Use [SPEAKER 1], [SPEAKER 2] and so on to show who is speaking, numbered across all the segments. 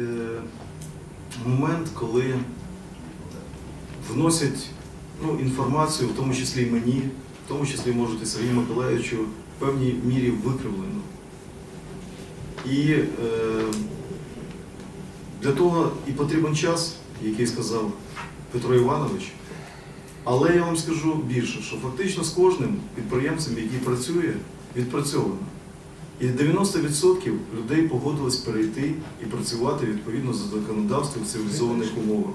[SPEAKER 1] е, момент, коли вносять ну, інформацію, в тому числі і мені, в тому числі можуть і Сергію Миколаївичу, в певній мірі викривлено. І е, для того і потрібен час, який сказав Петро Іванович. Але я вам скажу більше, що фактично з кожним підприємцем, який працює, відпрацьовано. І 90% людей погодились перейти і працювати відповідно за законодавством в цивілізованих умовах.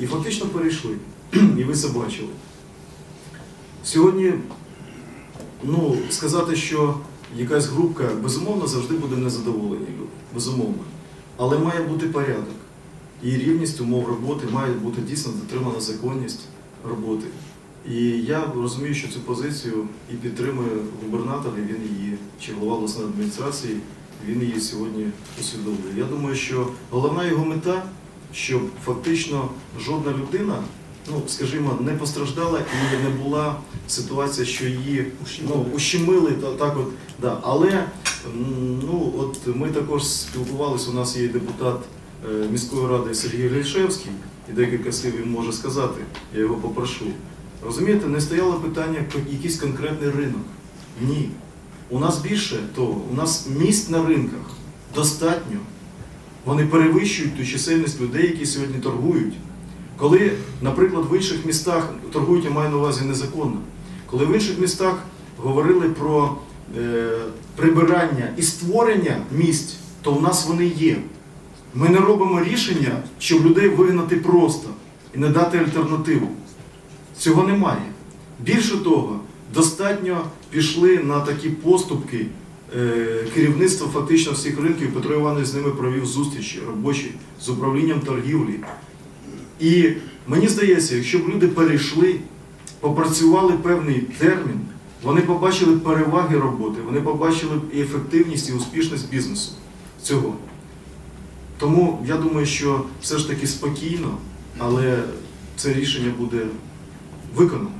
[SPEAKER 1] І фактично перейшли. І ви це бачили. Сьогодні, ну, сказати, що якась групка безумовно завжди буде незадоволені люди. Безумовно. Але має бути порядок. І рівність умов роботи має бути дійсно дотримана законність роботи. І я розумію, що цю позицію і підтримує губернатор, і він її, чи голова обласної адміністрації, він її сьогодні усвідомлює. Я думаю, що головна його мета, щоб фактично жодна людина, ну скажімо, не постраждала і не була ситуація, що її ну, ущемили та так от. Да. Але ну, от ми також спілкувалися, у нас є депутат е, міської ради Сергій Грильшевський, і декілька слів він може сказати, я його попрошу. Розумієте, не стояло питання про якийсь конкретний ринок. Ні. У нас більше того, у нас місць на ринках достатньо. Вони перевищують ту чисельність людей, які сьогодні торгують. Коли, наприклад, в інших містах торгують, я маю на увазі незаконно, коли в інших містах говорили про е, прибирання і створення місць, то в нас вони є. Ми не робимо рішення, щоб людей вигнати просто і не дати альтернативу. Цього немає. Більше того, достатньо пішли на такі поступки е, керівництва фактично всіх ринків. Петро Іванович з ними провів зустрічі робочі з управлінням торгівлі. І мені здається, якщо б люди перейшли, попрацювали певний термін, вони побачили переваги роботи, вони побачили і ефективність, і успішність бізнесу цього. Тому я думаю, що все ж таки спокійно, але це рішення буде виконано.